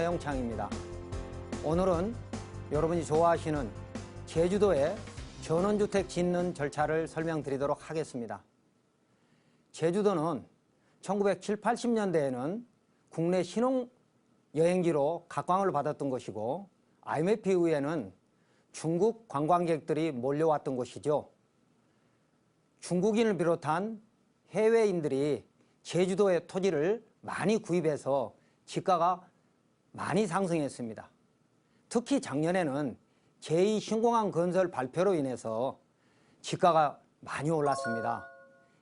서영창입니다. 오늘은 여러분이 좋아하시는 제주도의 전원주택 짓는 절차를 설명드리도록 하겠습니다. 제주도는 1970, 80년대에는 국내 신혼 여행지로 각광을 받았던 것이고 IMF 이후에는 중국 관광객들이 몰려왔던 곳이죠. 중국인을 비롯한 해외인들이 제주도의 토지를 많이 구입해서 집가가 많이 상승했습니다. 특히 작년에는 제2 신공항 건설 발표로 인해서 집가가 많이 올랐습니다.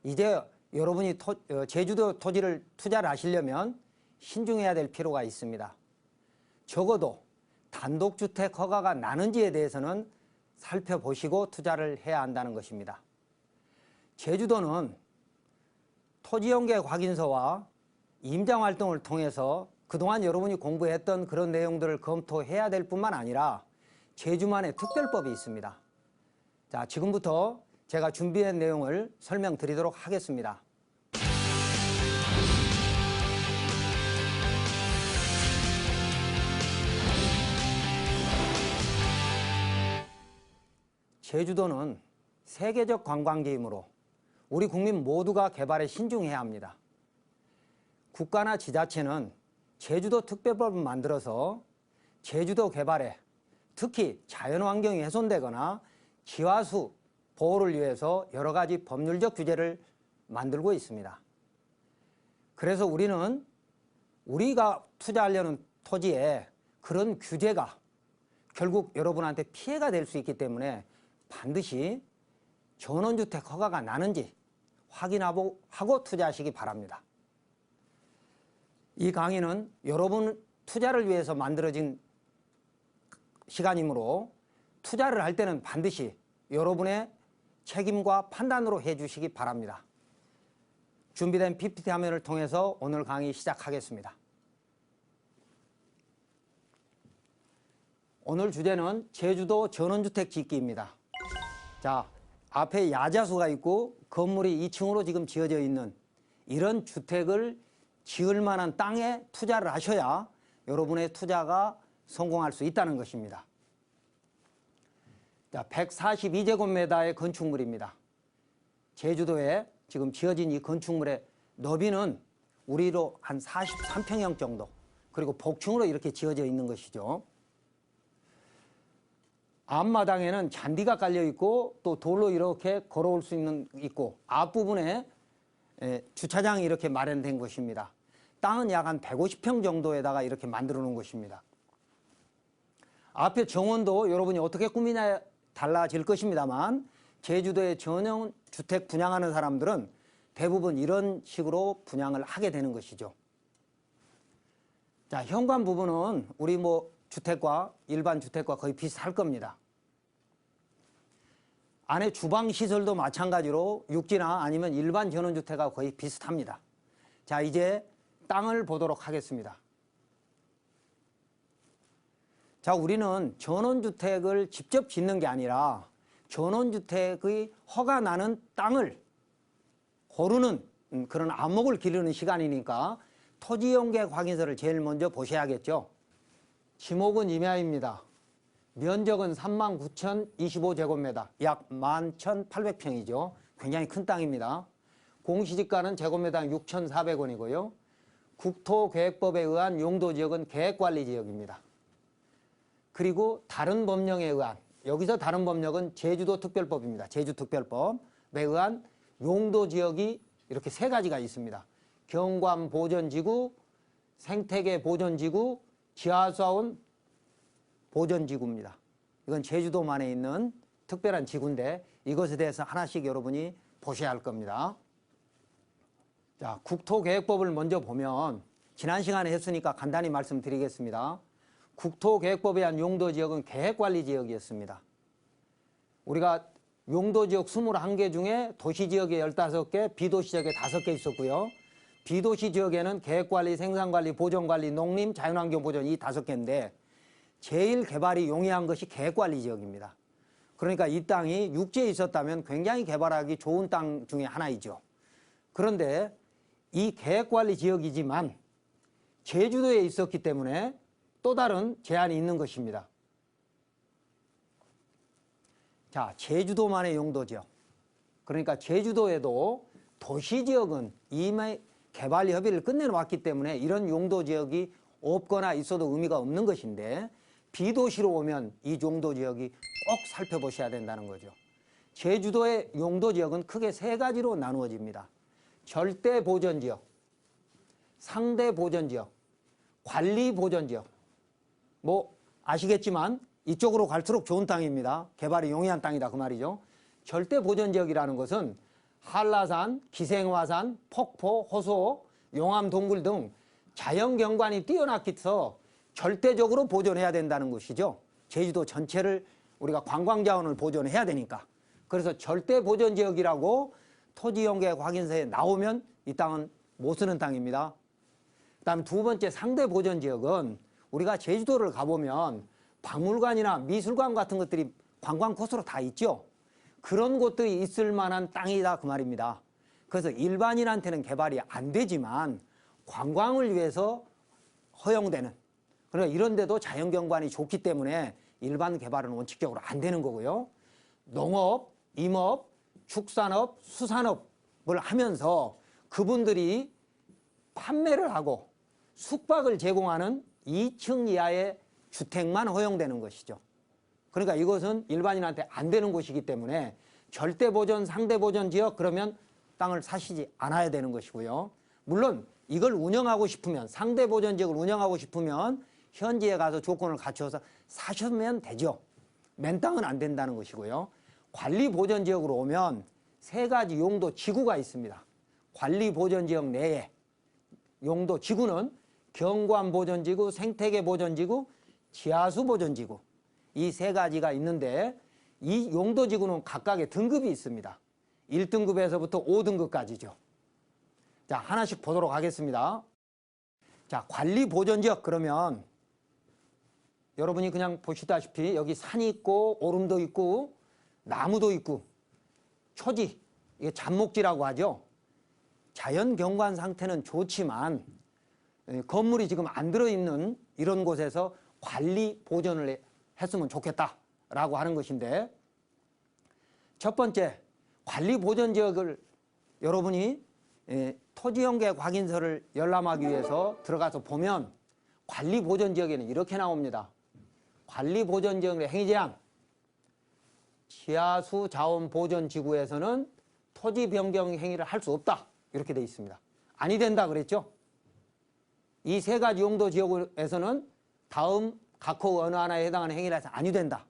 이제 여러분이 토, 어, 제주도 토지를 투자를 하시려면 신중해야 될 필요가 있습니다. 적어도 단독주택 허가가 나는지에 대해서는 살펴보시고 투자를 해야 한다는 것입니다. 제주도는 토지연계 확인서와 임장활동을 통해서 그동안 여러분이 공부했던 그런 내용들을 검토해야 될 뿐만 아니라 제주만의 특별법이 있습니다. 자, 지금부터 제가 준비한 내용을 설명드리도록 하겠습니다. 제주도는 세계적 관광지이므로 우리 국민 모두가 개발에 신중해야 합니다. 국가나 지자체는 제주도 특별법을 만들어서 제주도 개발에 특히 자연환경이 훼손되거나 지하수 보호를 위해서 여러 가지 법률적 규제를 만들고 있습니다. 그래서 우리는 우리가 투자하려는 토지에 그런 규제가 결국 여러분한테 피해가 될 수 있기 때문에 반드시 전원주택 허가가 나는지 확인하고 하고 투자하시기 바랍니다. 이 강의는 여러분 투자를 위해서 만들어진 시간이므로 투자를 할 때는 반드시 여러분의 책임과 판단으로 해주시기 바랍니다. 준비된 PPT 화면을 통해서 오늘 강의 시작하겠습니다. 오늘 주제는 제주도 전원주택 짓기입니다. 자, 앞에 야자수가 있고 건물이 2층으로 지금 지어져 있는 이런 주택을 지을 만한 땅에 투자를 하셔야 여러분의 투자가 성공할 수 있다는 것입니다. 자, 142제곱미터의 건축물입니다. 제주도에 지금 지어진 이 건축물의 너비는 우리로 한 43평형 정도 그리고 복층으로 이렇게 지어져 있는 것이죠. 앞마당에는 잔디가 깔려 있고 또 돌로 이렇게 걸어올 수 있는 있고 앞부분에 주차장이 이렇게 마련된 것입니다. 땅은 약 한 150평 정도에다가 이렇게 만들어 놓은 것입니다. 앞에 정원도 여러분이 어떻게 꾸미냐 달라질 것입니다만 제주도의 전용 주택 분양하는 사람들은 대부분 이런 식으로 분양을 하게 되는 것이죠. 자, 현관 부분은 우리 뭐 주택과 일반 주택과 거의 비슷할 겁니다. 안에 주방 시설도 마찬가지로 육지나 아니면 일반 전원주택과 거의 비슷합니다. 자, 이제 땅을 보도록 하겠습니다. 자, 우리는 전원주택을 직접 짓는 게 아니라 전원주택의 허가 나는 땅을 고르는 음, 그런 안목을 기르는 시간이니까 토지연계 확인서를 제일 먼저 보셔야겠죠. 지목은 임야입니다. 면적은 39,025제곱미터, 약 11,800평이죠. 굉장히 큰 땅입니다. 공시지가는 제곱미터당 6,400원이고요. 국토계획법에 의한 용도지역은 계획관리지역입니다. 그리고 다른 법령에 의한 여기서 다른 법령은 제주도 특별법입니다. 제주특별법에 의한 용도지역이 이렇게 세 가지가 있습니다. 경관보전지구, 생태계보전지구, 지하수원 보전지구입니다. 이건 제주도만에 있는 특별한 지구인데 이것에 대해서 하나씩 여러분이 보셔야 할 겁니다. 자, 국토계획법을 먼저 보면 지난 시간에 했으니까 간단히 말씀드리겠습니다. 국토계획법에 의한 용도지역은 계획관리지역이었습니다. 우리가 용도지역 21개 중에 도시지역에 15개, 비도시지역에 5개 있었고요. 비도시 지역에는 계획관리, 생산관리, 보존관리, 농림, 자연환경 보존 이 5개인데 제일 개발이 용이한 것이 계획관리 지역입니다. 그러니까 이 땅이 육지에 있었다면 굉장히 개발하기 좋은 땅 중에 하나이죠. 그런데 이 계획관리 지역이지만 제주도에 있었기 때문에 또 다른 제한이 있는 것입니다. 자, 제주도만의 용도죠. 그러니까 제주도에도 도시 지역은 이미 개발 협의를 끝내놓았기 때문에 이런 용도 지역이 없거나 있어도 의미가 없는 것인데 비도시로 오면 이 용도 지역이 꼭 살펴보셔야 된다는 거죠. 제주도의 용도 지역은 크게 세 가지로 나누어집니다. 절대 보전 지역, 상대 보전 지역, 관리 보전 지역. 뭐 아시겠지만 이쪽으로 갈수록 좋은 땅입니다. 개발이 용이한 땅이다 그 말이죠. 절대 보전 지역이라는 것은 한라산, 기생화산, 폭포, 호수, 용암 동굴 등 자연 경관이 뛰어났기 때문에 절대적으로 보존해야 된다는 것이죠. 제주도 전체를 우리가 관광 자원을 보존해야 되니까. 그래서 절대 보전 지역이라고 토지 연계 확인서에 나오면 이 땅은 못 쓰는 땅입니다. 그 다음 두 번째 상대 보전 지역은 우리가 제주도를 가보면 박물관이나 미술관 같은 것들이 관광 코스로 다 있죠. 그런 곳들이 있을 만한 땅이다 그 말입니다. 그래서 일반인한테는 개발이 안 되지만 관광을 위해서 허용되는 그러니까 이런 데도 자연경관이 좋기 때문에 일반 개발은 원칙적으로 안 되는 거고요. 농업, 임업, 축산업, 수산업을 하면서 그분들이 판매를 하고 숙박을 제공하는 2층 이하의 주택만 허용되는 것이죠. 그러니까 이것은 일반인한테 안 되는 곳이기 때문에 절대 보전, 상대 보전 지역 그러면 땅을 사시지 않아야 되는 것이고요. 물론 이걸 운영하고 싶으면 상대 보전 지역을 운영하고 싶으면 현지에 가서 조건을 갖춰서 사시면 되죠. 맨 땅은 안 된다는 것이고요. 관리 보전 지역으로 오면 세 가지 용도 지구가 있습니다. 관리 보전 지역 내에 용도 지구는 경관 보전 지구, 생태계 보전 지구, 지하수 보전 지구 이 세 가지가 있는데 이 용도 지구는 각각의 등급이 있습니다. 1등급에서부터 5등급까지죠. 자, 하나씩 보도록 하겠습니다. 자, 관리 보전 지역 그러면 여러분이 그냥 보시다시피 여기 산이 있고 오름도 있고 나무도 있고 초지 이게 잡목지라고 하죠. 자연 경관 상태는 좋지만 에, 건물이 지금 안 들어있는 이런 곳에서 관리 보존을 해- 했으면 좋겠다라고 하는 것인데 첫 번째 관리 보존 지역을 여러분이 에, 토지연계 확인서를 열람하기 위해서 들어가서 보면 관리 보존 지역에는 이렇게 나옵니다. 관리 보존 지역의 행위 제한 지하수 자원 보존 지구에서는 토지 변경 행위를 할 수 없다. 이렇게 돼 있습니다. 아니 된다 그랬죠? 이 세 가지 용도 지역에서는 다음 각호 어느 하나에 해당하는 행위를 해서 아니 된다.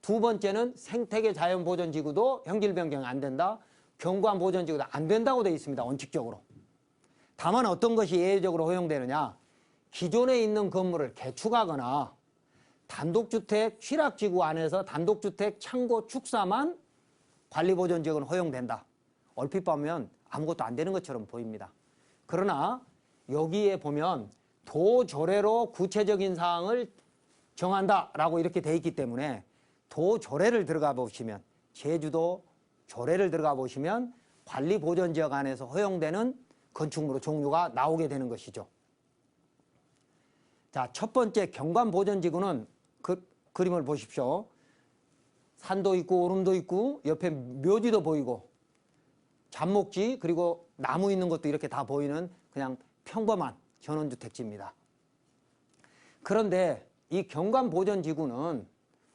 두 번째는 생태계 자연 보존 지구도 형질 변경이 안 된다. 경관 보존 지구도 안 된다고 되어 있습니다. 원칙적으로. 다만 어떤 것이 예외적으로 허용되느냐? 기존에 있는 건물을 개축하거나 단독주택 취락지구 안에서 단독주택 창고 축사만 관리보존지역은 허용된다. 얼핏 보면 아무것도 안 되는 것처럼 보입니다. 그러나 여기에 보면 도조례로 구체적인 사항을 정한다라고 이렇게 돼 있기 때문에 도조례를 들어가 보시면 제주도 조례를 들어가 보시면 관리보존지역 안에서 허용되는 건축물의 종류가 나오게 되는 것이죠. 자, 첫 번째 경관보전지구는 그 그림을 보십시오. 산도 있고 오름도 있고 옆에 묘지도 보이고 잡목지 그리고 나무 있는 것도 이렇게 다 보이는 그냥 평범한 전원주택지입니다. 그런데 이 경관보전지구는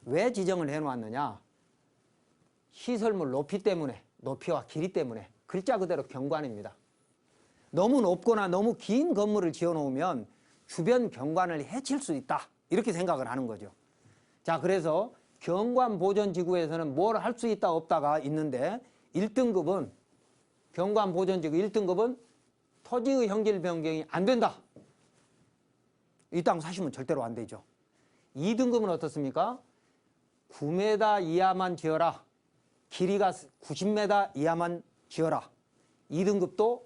왜 지정을 해놓았느냐? 시설물 높이 때문에 높이와 길이 때문에 글자 그대로 경관입니다. 너무 높거나 너무 긴 건물을 지어놓으면 주변 경관을 해칠 수 있다 이렇게 생각을 하는 거죠. 자 그래서 경관보전지구에서는 뭘 할 수 있다 없다가 있는데 1등급은 경관보전지구 1등급은 토지의 형질 변경이 안 된다. 이 땅 사시면 절대로 안 되죠. 2등급은 어떻습니까? 9m 이하만 지어라. 길이가 90m 이하만 지어라. 2등급도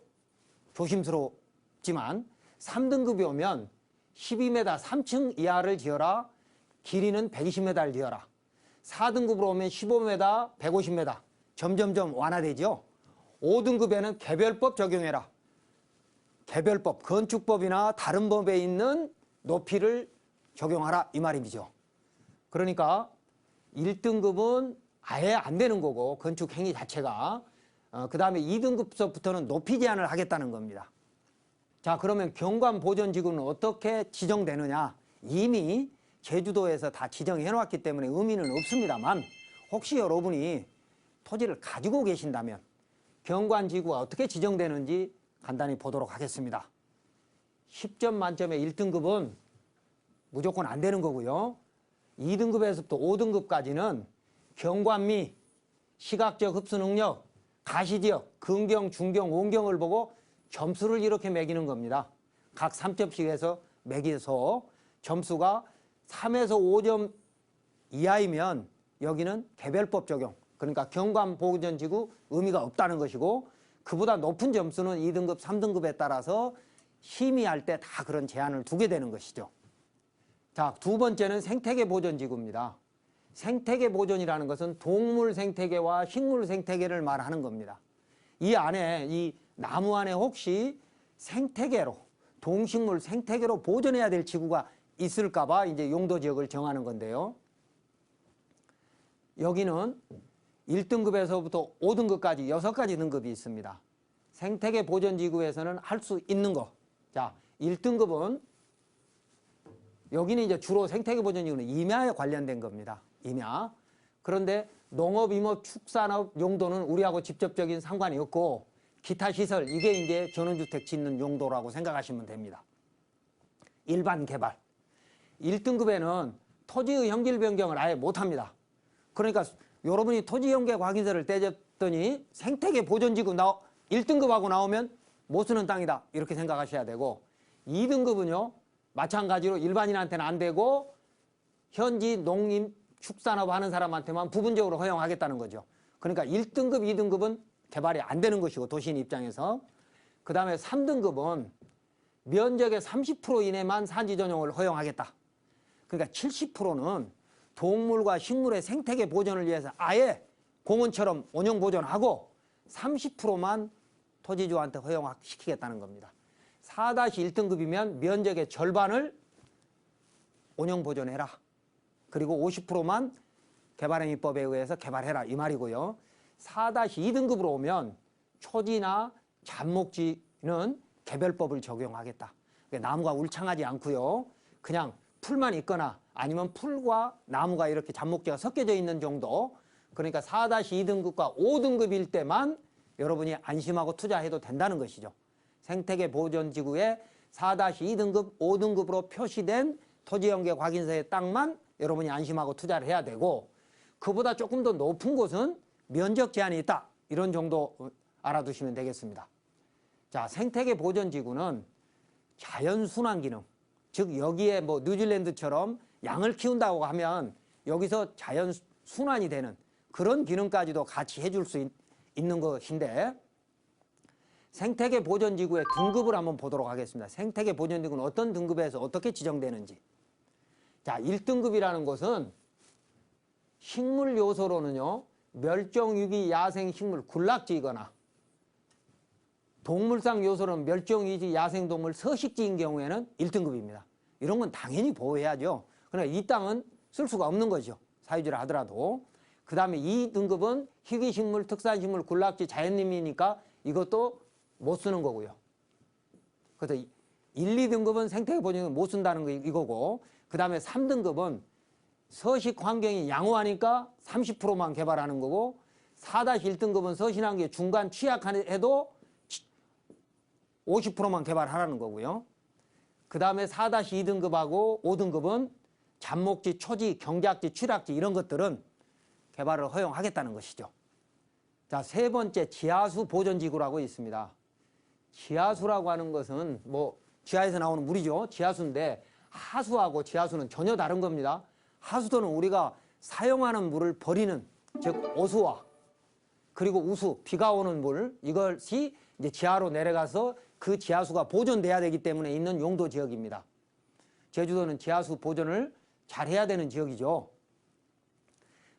조심스럽지만 3등급이 오면 12m 3층 이하를 지어라. 길이는 120m를 지어라. 4등급으로 오면 15m, 150m. 점점점 완화되죠. 5등급에는 개별법 적용해라. 개별법, 건축법이나 다른 법에 있는 높이를 적용하라 이 말이죠. 그러니까 1등급은 아예 안 되는 거고 건축 행위 자체가 어, 그 다음에 2등급서부터는 높이 제한을 하겠다는 겁니다. 자 그러면 경관 보존지구는 어떻게 지정되느냐 이미 제주도에서 다 지정해 놓았기 때문에 의미는 없습니다만 혹시 여러분이 토지를 가지고 계신다면 경관지구가 어떻게 지정되는지 간단히 보도록 하겠습니다. 10점 만점에 1등급은 무조건 안 되는 거고요. 2등급에서부터 5등급까지는 경관미, 시각적 흡수 능력, 가시지역, 근경, 중경, 온경을 보고 점수를 이렇게 매기는 겁니다. 각 3점씩 해서 매기서 점수가 3에서 5점 이하이면 여기는 개별법 적용 그러니까 경관 보전지구 의미가 없다는 것이고 그보다 높은 점수는 2등급, 3등급에 따라서 심의할 때 다 그런 제한을 두게 되는 것이죠. 자, 두 번째는 생태계 보전지구입니다. 생태계 보존이라는 것은 동물 생태계와 식물 생태계를 말하는 겁니다. 이 안에 이 나무 안에 혹시 생태계로 동식물 생태계로 보존해야 될 지구가 있을까 봐 이제 용도 지역을 정하는 건데요. 여기는 1등급에서부터 5등급까지 6가지 등급이 있습니다. 생태계 보존지구에서는 할 수 있는 거. 자, 1등급은 여기는 이제 주로 생태계 보존지구는 임야에 관련된 겁니다. 임야. 그런데 농업, 임업, 축산업 용도는 우리하고 직접적인 상관이 없고 기타 시설 이게 이제 전원주택 짓는 용도라고 생각하시면 됩니다. 일반 개발. 1등급에는 토지의 형질 변경을 아예 못합니다. 그러니까 여러분이 토지 형계 확인서를 떼줬더니 생태계 보존지구 나 1등급하고 나오면 못 쓰는 땅이다 이렇게 생각하셔야 되고 2등급은요 마찬가지로 일반인한테는 안 되고 현지 농림 축산업 하는 사람한테만 부분적으로 허용하겠다는 거죠. 그러니까 1등급, 2등급은 개발이 안 되는 것이고 도시인 입장에서 그 다음에 3등급은 면적의 30% 이내만 산지 전용을 허용하겠다. 그러니까 70%는 동물과 식물의 생태계 보존을 위해서 아예 공원처럼 운영 보존하고 30%만 토지주한테 허용시키겠다는 겁니다. 4-1등급이면 면적의 절반을 운영 보존해라. 그리고 50%만 개발행위법에 의해서 개발해라 이 말이고요. 4-2등급으로 오면 초지나 잡목지는 개별법을 적용하겠다. 그러니까 나무가 울창하지 않고요. 그냥 풀만 있거나 아니면 풀과 나무가 이렇게 잡목재가 섞여져 있는 정도 그러니까 4-2등급과 5등급일 때만 여러분이 안심하고 투자해도 된다는 것이죠. 생태계 보존지구에 4-2등급, 5등급으로 표시된 토지연계 확인서의 땅만 여러분이 안심하고 투자를 해야 되고 그보다 조금 더 높은 곳은 면적 제한이 있다. 이런 정도 알아두시면 되겠습니다. 자, 생태계 보존지구는 자연순환 기능, 즉 여기에 뭐 뉴질랜드처럼 양을 키운다고 하면 여기서 자연 순환이 되는 그런 기능까지도 같이 해줄 수 있, 는 것인데 생태계 보존지구의 등급을 한번 보도록 하겠습니다. 생태계 보존지구는 어떤 등급에서 어떻게 지정되는지 자 1등급이라는 것은 식물 요소로는요 멸종위기 야생식물 군락지이거나 동물상 요소는 멸종위기 야생동물 서식지인 경우에는 1등급입니다. 이런 건 당연히 보호해야죠. 그러나 이 땅은 쓸 수가 없는 거죠. 사유지를 하더라도. 그 다음에 2등급은 희귀식물, 특산식물, 군락지, 자연림이니까 이것도 못 쓰는 거고요. 그래서 1, 2등급은 생태계 보존을 못 쓴다는 거 이거고 그 다음에 3등급은 서식 환경이 양호하니까 30%만 개발하는 거고 4-1등급은 서신환경이 중간 취약해도 50%만 개발하라는 거고요. 그 다음에 4-2등급하고 5등급은 잡목지, 초지, 경작지, 취락지 이런 것들은 개발을 허용하겠다는 것이죠. 자, 세 번째 지하수 보존지구라고 있습니다. 지하수라고 하는 것은 뭐 지하에서 나오는 물이죠. 지하수인데 하수하고 지하수는 전혀 다른 겁니다. 하수도는 우리가 사용하는 물을 버리는 즉 오수와 그리고 우수, 비가 오는 물 이것이 이제 지하로 내려가서 그 지하수가 보존돼야 되기 때문에 있는 용도 지역입니다. 제주도는 지하수 보존을 잘 해야 되는 지역이죠.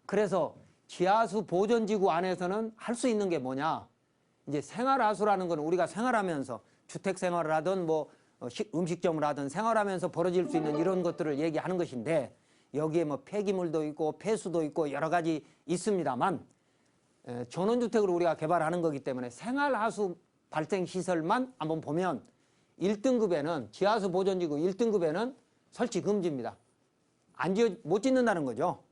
그래서 지하수 보존지구 안에서는 할 수 있는 게 뭐냐? 이제 생활하수라는 건 우리가 생활하면서 주택 생활을 하든 뭐 어, 식- 음식점을 하든 생활하면서 벌어질 수 있는 이런 것들을 얘기하는 것인데 여기에 뭐 폐기물도 있고 폐수도 있고 여러 가지 있습니다만 에, 전원주택을 우리가 개발하는 거기 때문에 생활하수 발생 시설만 한번 보면 1등급에는 지하수 보존지구 1등급에는 설치 금지입니다. 안 지어 못 짓는다는 거죠.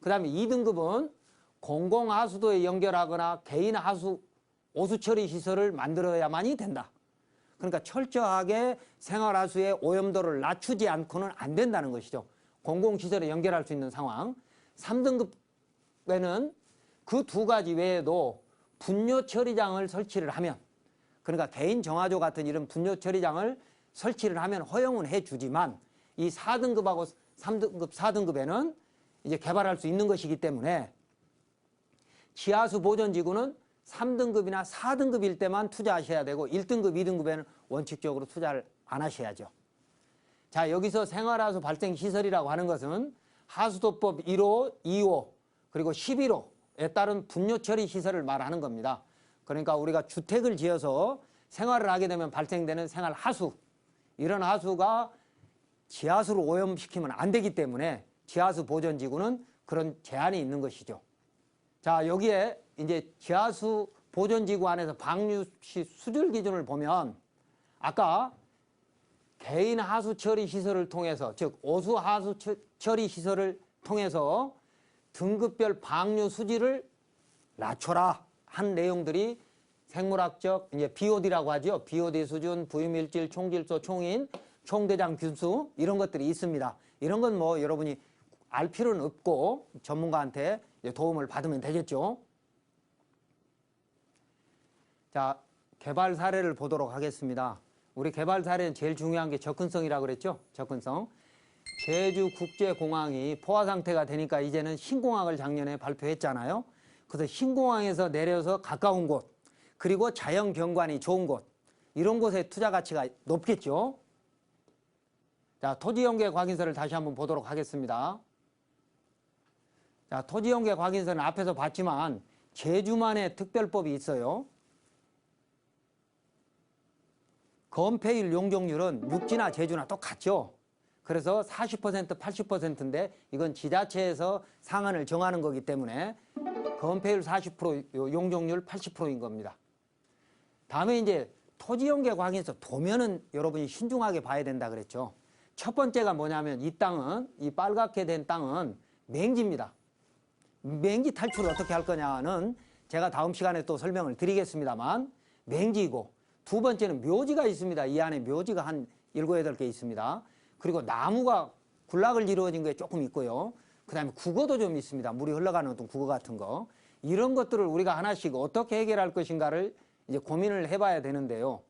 그다음에 2등급은 공공 하수도에 연결하거나 개인 하수 오수 처리 시설을 만들어야만이 된다. 그러니까 철저하게 생활하수의 오염도를 낮추지 않고는 안 된다는 것이죠. 공공시설에 연결할 수 있는 상황. 3등급에는 그 두 가지 외에도 분뇨 처리장을 설치를 하면 그러니까 개인 정화조 같은 이런 분뇨 처리장을 설치를 하면 허용은 해주지만 이 4등급하고 3등급, 4등급에는 이제 개발할 수 있는 것이기 때문에 지하수 보존지구는 3등급이나 4등급일 때만 투자하셔야 되고 1등급, 2등급에는 원칙적으로 투자를 안 하셔야죠. 자, 여기서 생활하수 발생 시설이라고 하는 것은 하수도법 1호, 2호, 그리고 11호에 따른 분뇨 처리 시설을 말하는 겁니다. 그러니까 우리가 주택을 지어서 생활을 하게 되면 발생되는 생활 하수, 이런 하수가 지하수를 오염시키면 안 되기 때문에 지하수 보존지구는 그런 제한이 있는 것이죠. 자, 여기에 이제 지하수 보존지구 안에서 방류시 수질 기준을 보면 아까 개인 하수 처리 시설을 통해서 즉 오수 하수 처- 처리 시설을 통해서 등급별 방류 수질을 낮춰라 한 내용들이 생물학적 이제 BOD라고 하죠. BOD 수준, 부유밀질, 총질소, 총인, 총대장 균수 이런 것들이 있습니다. 이런 건 뭐 여러분이 알 필요는 없고 전문가한테 도움을 받으면 되겠죠. 자, 개발 사례를 보도록 하겠습니다. 우리 개발 사례는 제일 중요한 게 접근성이라고 그랬죠. 접근성. 제주국제공항이 포화 상태가 되니까 이제는 신공항을 작년에 발표했잖아요. 그래서 신공항에서 내려서 가까운 곳, 그리고 자연 경관이 좋은 곳, 이런 곳에 투자 가치가 높겠죠. 자, 토지연계 확인서를 다시 한번 보도록 하겠습니다. 자, 토지연계 확인서는 앞에서 봤지만 제주만의 특별법이 있어요. 건폐율 용적률은 육지나 제주나 똑같죠. 그래서 40% 80%인데 이건 지자체에서 상한을 정하는 거기 때문에 건폐율 40% 요- 용적률 80%인 겁니다. 다음에 이제 토지연계 확인서 도면은 여러분이 신중하게 봐야 된다 그랬죠. 첫 번째가 뭐냐면 이 땅은 이 빨갛게 된 땅은 맹지입니다. 맹지 탈출을 어떻게 할 거냐는 제가 다음 시간에 또 설명을 드리겠습니다만 맹지이고 두 번째는 묘지가 있습니다. 이 안에 묘지가 한 일곱 여덟 개 있습니다. 그리고 나무가 군락을 이루어진 게 조금 있고요. 그 다음에 국어도 좀 있습니다. 물이 흘러가는 어떤 국어 같은 거. 이런 것들을 우리가 하나씩 어떻게 해결할 것인가를 이제 고민을 해봐야 되는데요.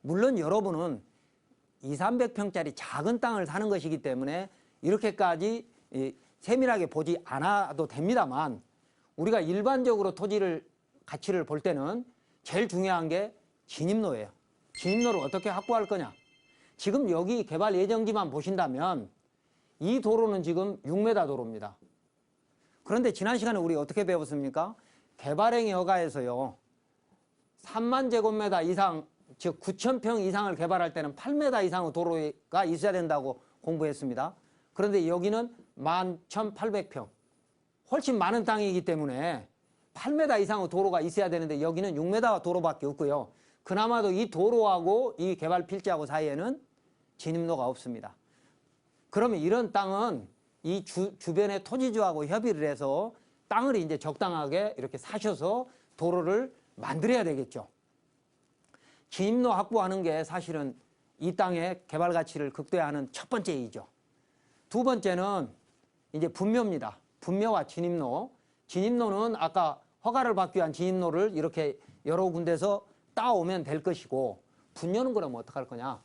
물론 여러분은 2, 300평짜리 작은 땅을 사는 것이기 때문에 이렇게까지 이, 세밀하게 보지 않아도 됩니다만 우리가 일반적으로 토지를 가치를 볼 때는 제일 중요한 게 진입로예요. 진입로를 어떻게 확보할 거냐. 지금 여기 개발 예정지만 보신다면 이 도로는 지금 6m 도로입니다. 그런데 지난 시간에 우리 어떻게 배웠습니까? 개발행위 허가에서요. 3만 제곱미터 이상 즉 9천 평 이상을 개발할 때는 8m 이상의 도로가 있어야 된다고 공부했습니다. 그런데 여기는 11,800평 훨씬 많은 땅이기 때문에 8m 이상의 도로가 있어야 되는데 여기는 6m 도로밖에 없고요. 그나마도 이 도로하고 이 개발 필지하고 사이에는 진입로가 없습니다. 그러면 이런 땅은 이 주, 주변의 토지주하고 협의를 해서 땅을 이제 적당하게 이렇게 사셔서 도로를 만들어야 되겠죠. 진입로 확보하는 게 사실은 이 땅의 개발 가치를 극대화하는 첫 번째 이죠. 두 번째는 이제 분묘입니다. 분묘와 진입로. 진입로는 아까 허가를 받기 위한 진입로를 이렇게 여러 군데서 따오면 될 것이고 분묘는 그러면 어떡할 거냐?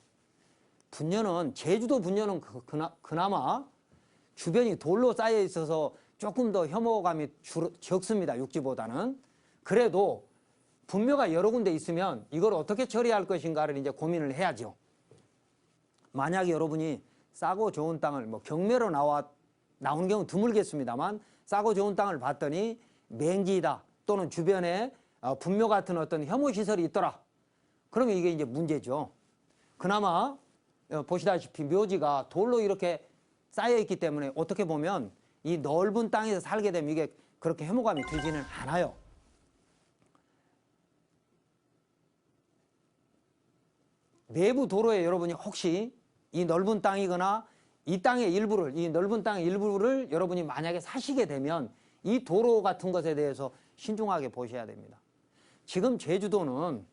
분녀는 제주도 분녀는 그- 그나, 그나마 주변이 돌로 쌓여 있어서 조금 더 혐오감이 줄, 적습니다. 육지보다는. 그래도 분묘가 여러 군데 있으면 이걸 어떻게 처리할 것인가를 이제 고민을 해야죠. 만약에 여러분이 싸고 좋은 땅을 뭐 경매로 나와 나오는 경우 드물겠습니다만 싸고 좋은 땅을 봤더니 맹지이다 또는 주변에 어, 분묘 같은 어떤 혐오 시설이 있더라. 그러면 이게 이제 문제죠. 그나마 어, 보시다시피 묘지가 돌로 이렇게 쌓여 있기 때문에 어떻게 보면 이 넓은 땅에서 살게 되면 이게 그렇게 해모감이 들지는 않아요. 내부 도로에 여러분이 혹시 이 넓은 땅이거나 이 땅의 일부를 이 넓은 땅의 일부를 여러분이 만약에 사시게 되면 이 도로 같은 것에 대해서 신중하게 보셔야 됩니다. 지금 제주도는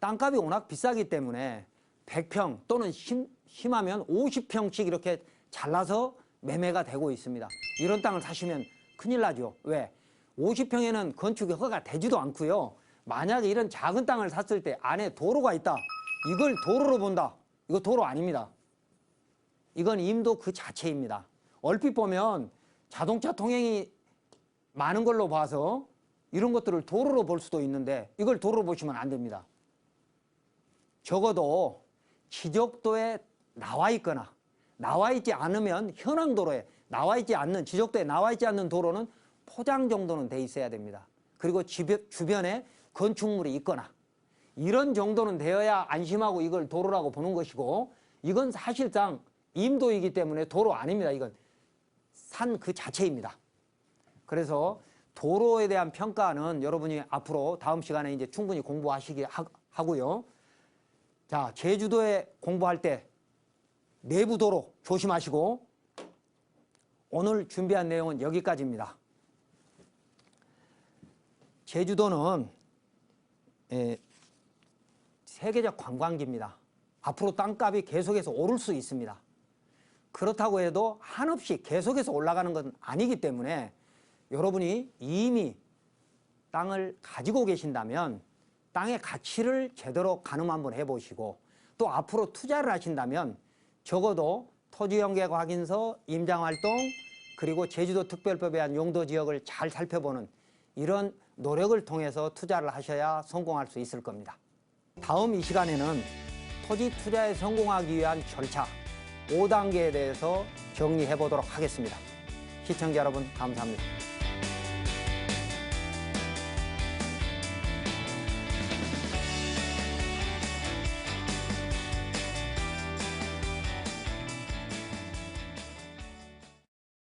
땅값이 워낙 비싸기 때문에 100평 또는 심, 심하면 50평씩 이렇게 잘라서 매매가 되고 있습니다. 이런 땅을 사시면 큰일 나죠. 왜? 50평에는 건축이 허가 되지도 않고요. 만약에 이런 작은 땅을 샀을 때 안에 도로가 있다. 이걸 도로로 본다. 이거 도로 아닙니다. 이건 임도 그 자체입니다. 얼핏 보면 자동차 통행이 많은 걸로 봐서 이런 것들을 도로로 볼 수도 있는데 이걸 도로로 보시면 안 됩니다. 적어도 지적도에 나와 있거나 나와 있지 않으면 현황 도로에 나와 있지 않는 지적도에 나와 있지 않는 도로는 포장 정도는 돼 있어야 됩니다. 그리고 주변에 건축물이 있거나 이런 정도는 되어야 안심하고 이걸 도로라고 보는 것이고 이건 사실상 임도이기 때문에 도로 아닙니다. 이건 산 그 자체입니다. 그래서 도로에 대한 평가는 여러분이 앞으로 다음 시간에 이제 충분히 공부하시기 하고요. 자, 제주도에 공부할 때 내부 도로 조심하시고 오늘 준비한 내용은 여기까지입니다. 제주도는 에, 세계적 관광지입니다. 앞으로 땅값이 계속해서 오를 수 있습니다. 그렇다고 해도 한없이 계속해서 올라가는 건 아니기 때문에 여러분이 이미 땅을 가지고 계신다면 땅의 가치를 제대로 가늠 한번 해보시고 또 앞으로 투자를 하신다면 적어도 토지연계 확인서, 임장활동 그리고 제주도 특별법에 의한 용도 지역을 잘 살펴보는 이런 노력을 통해서 투자를 하셔야 성공할 수 있을 겁니다. 다음 이 시간에는 토지 투자에 성공하기 위한 절차 5단계에 대해서 정리해 보도록 하겠습니다. 시청자 여러분 감사합니다.